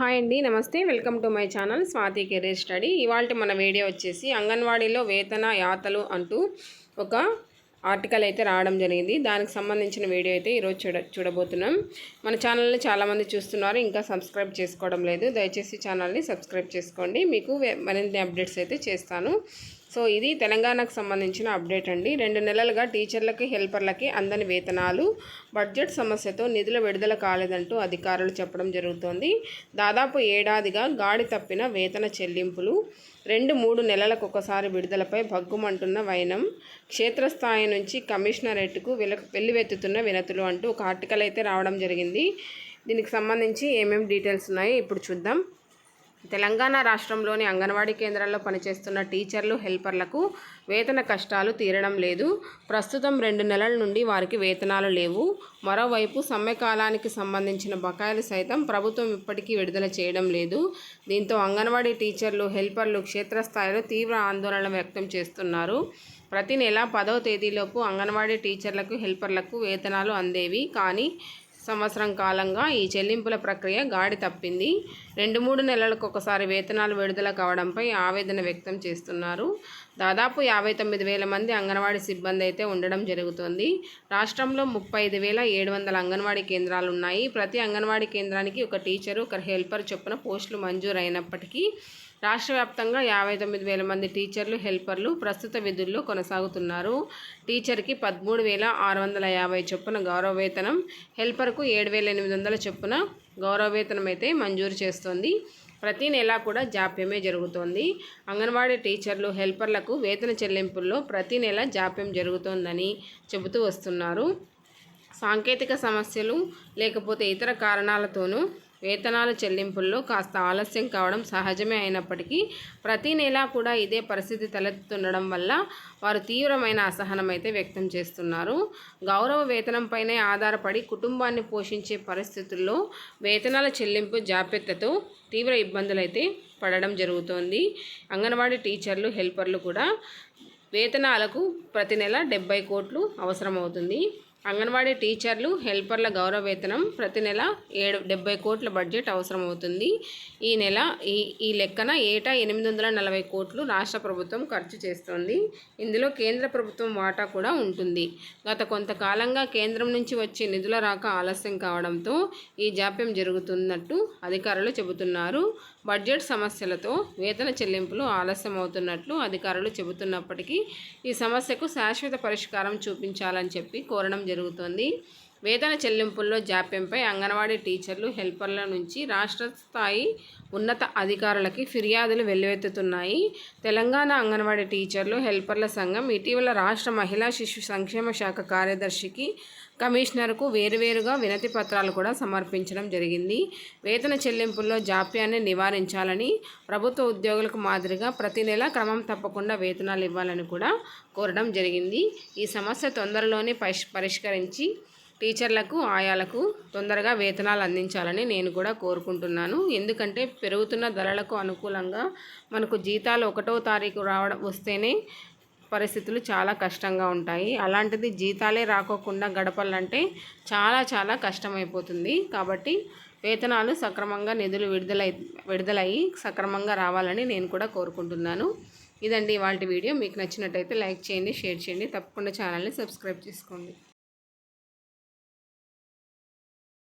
Hi అండి నమస్తే. Welcome to my channel Swathi career study. ఇవాళ మన వీడియో వచ్చేసి అంగన్వాడీలో వేతన యాతలు అంటూ ఒక ఆర్టికల్ అయితే రావడం జరిగింది. దానికి సంబంధించిన వీడియో అయితే ఈరోజు చూడ చూడబోతున్నాం. మన ఛానల్ని చాలామంది చూస్తున్నారు ఇంకా సబ్స్క్రైబ్ చేసుకోవడం లేదు. దయచేసి ఛానల్ని సబ్స్క్రైబ్ చేసుకోండి. మీకు మరిన్ని అప్డేట్స్ అయితే చేస్తాను. సో ఇది తెలంగాణకు సంబంధించిన అప్డేట్ అండి. రెండు నెలలుగా టీచర్లకి హెల్పర్లకి అందని వేతనాలు బడ్జెట్ సమస్యతో నిధుల విడుదల కాలేదంటూ అధికారులు చెప్పడం జరుగుతోంది. దాదాపు ఏడాదిగా గాడి తప్పిన వేతన చెల్లింపులు రెండు మూడు నెలలకు ఒకసారి విడుదలపై భగ్గుమంటున్న వైనం. క్షేత్రస్థాయి నుంచి కమిషనరేట్కు వెల వెల్లువెత్తుతున్న వినతులు అంటూ ఒక ఆర్టికల్ అయితే రావడం జరిగింది. దీనికి సంబంధించి ఏమేమి డీటెయిల్స్ ఉన్నాయో ఇప్పుడు చూద్దాం. తెలంగాణ రాష్ట్రంలోని అంగన్వాడీ కేంద్రాల్లో పనిచేస్తున్న టీచర్లు హెల్పర్లకు వేతన కష్టాలు తీరడం లేదు. ప్రస్తుతం రెండు నెలల నుండి వారికి వేతనాలు లేవు. మరోవైపు సమ్మెకాలానికి సంబంధించిన బకాయిలు సైతం ప్రభుత్వం ఇప్పటికీ విడుదల చేయడం లేదు. దీంతో అంగన్వాడీ టీచర్లు హెల్పర్లు క్షేత్రస్థాయిలో తీవ్ర ఆందోళన వ్యక్తం చేస్తున్నారు. ప్రతి నెల పదవ తేదీలోపు అంగన్వాడీ టీచర్లకు హెల్పర్లకు వేతనాలు అందేవి. కానీ సంవత్సరం కాలంగా ఈ చెల్లింపుల ప్రక్రియ గాడి తప్పింది. రెండు మూడు నెలలకు ఒకసారి వేతనాలు విడుదల కావడంపై ఆవేదన వ్యక్తం చేస్తున్నారు. దాదాపు యాభై తొమ్మిది వేల మంది అంగన్వాడీ సిబ్బంది అయితే ఉండడం జరుగుతుంది. రాష్ట్రంలో ముప్పై ఐదు వేల ఏడు వందల అంగన్వాడీ కేంద్రాలు ఉన్నాయి ప్రతి అంగన్వాడీ కేంద్రానికి ఒక టీచరు ఒక హెల్పర్ చొప్పున పోస్టులు మంజూరు అయినప్పటికీ రాష్ట్ర వ్యాప్తంగా యాభై తొమ్మిది వేల మంది టీచర్లు హెల్పర్లు ప్రస్తుత విధుల్లో కొనసాగుతున్నారు. టీచర్కి పదమూడు వేల ఆరు వందల యాభై చొప్పున గౌరవ వేతనం హెల్పర్కు ఏడు వేల ఎనిమిది వందల చొప్పున గౌరవ వేతనం అయితే మంజూరు చేస్తోంది. ప్రతి నెలా కూడా జాప్యమే జరుగుతోంది. అంగన్వాడీ టీచర్లు హెల్పర్లకు వేతన చెల్లింపుల్లో ప్రతి నెల జాప్యం జరుగుతోందని చెబుతూ వస్తున్నారు. సాంకేతిక సమస్యలు లేకపోతే ఇతర కారణాలతోనూ వేతనాల చెల్లింపుల్లో కాస్త ఆలస్యం కావడం సహజమే అయినప్పటికీ ప్రతి నెలా కూడా ఇదే పరిస్థితి తలెత్తుండడం వల్ల వారు తీవ్రమైన అసహనం అయితే వ్యక్తం చేస్తున్నారు. గౌరవ వేతనంపైనే ఆధారపడి కుటుంబాన్ని పోషించే పరిస్థితుల్లో వేతనాల చెల్లింపు జాప్యతతో తీవ్ర ఇబ్బందులైతే పడడం జరుగుతోంది. అంగన్వాడీ టీచర్లు హెల్పర్లు కూడా వేతనాలకు ప్రతి నెల డెబ్బై కోట్లు అవసరమవుతుంది. అంగన్వాడీ టీచర్లు హెల్పర్ల గౌరవ వేతనం ప్రతి నెల ఏడు డెబ్బై కోట్ల బడ్జెట్ అవసరమవుతుంది. ఈ నెల ఈ ఈ లెక్కన ఏటా ఎనిమిది వందల నలభై కోట్లు రాష్ట్ర ప్రభుత్వం ఖర్చు చేస్తోంది. ఇందులో కేంద్ర ప్రభుత్వం వాటా కూడా ఉంటుంది. గత కొంతకాలంగా కేంద్రం నుంచి వచ్చే నిధుల రాక ఆలస్యం కావడంతో ఈ జాప్యం జరుగుతున్నట్టు అధికారులు చెబుతున్నారు. బడ్జెట్ సమస్యలతో వేతన చెల్లింపులు ఆలస్యం అవుతున్నట్లు అధికారులు చెబుతున్నప్పటికీ ఈ సమస్యకు శాశ్వత పరిష్కారం చూపించాలని చెప్పి కోరడం జరుగుతోంది. వేతన చెల్లింపుల్లో జాప్యంపై అంగన్వాడీ టీచర్లు హెల్పర్ల నుంచి రాష్ట్ర స్థాయి ఉన్నత అధికారులకి ఫిర్యాదులు వెల్లువెత్తుతున్నాయి. తెలంగాణ అంగన్వాడీ టీచర్లు హెల్పర్ల సంఘం ఇటీవల రాష్ట్ర మహిళా శిశు సంక్షేమ శాఖ కార్యదర్శికి కమిషనర్కు వేరువేరుగా వినతి పత్రాలు కూడా సమర్పించడం జరిగింది. వేతన చెల్లింపుల్లో జాప్యాన్ని నివారించాలని ప్రభుత్వ ఉద్యోగులకు మాదిరిగా ప్రతి నెల క్రమం తప్పకుండా వేతనాలు ఇవ్వాలని కూడా కోరడం జరిగింది. ఈ సమస్య తొందరలోనే పరిష్కరించి టీచర్లకు ఆయాలకు తొందరగా వేతనాలు అందించాలని నేను కూడా కోరుకుంటున్నాను. ఎందుకంటే పెరుగుతున్న ధరలకు అనుకూలంగా మనకు జీతాలు ఒకటో తారీఖు రావడం వస్తేనే పరిస్థితులు చాలా కష్టంగా ఉంటాయి. అలాంటిది జీతాలే రాకోకుండా గడపాలంటే చాలా చాలా కష్టమైపోతుంది. కాబట్టి వేతనాలు సక్రమంగా నిధులు విడుదలై విడుదలయ్యి సక్రమంగా రావాలని నేను కూడా కోరుకుంటున్నాను. ఇదండి ఇవాళ వీడియో. మీకు నచ్చినట్టయితే లైక్ చేయండి షేర్ చేయండి. తప్పకుండా ఛానల్ని సబ్స్క్రైబ్ చేసుకోండి.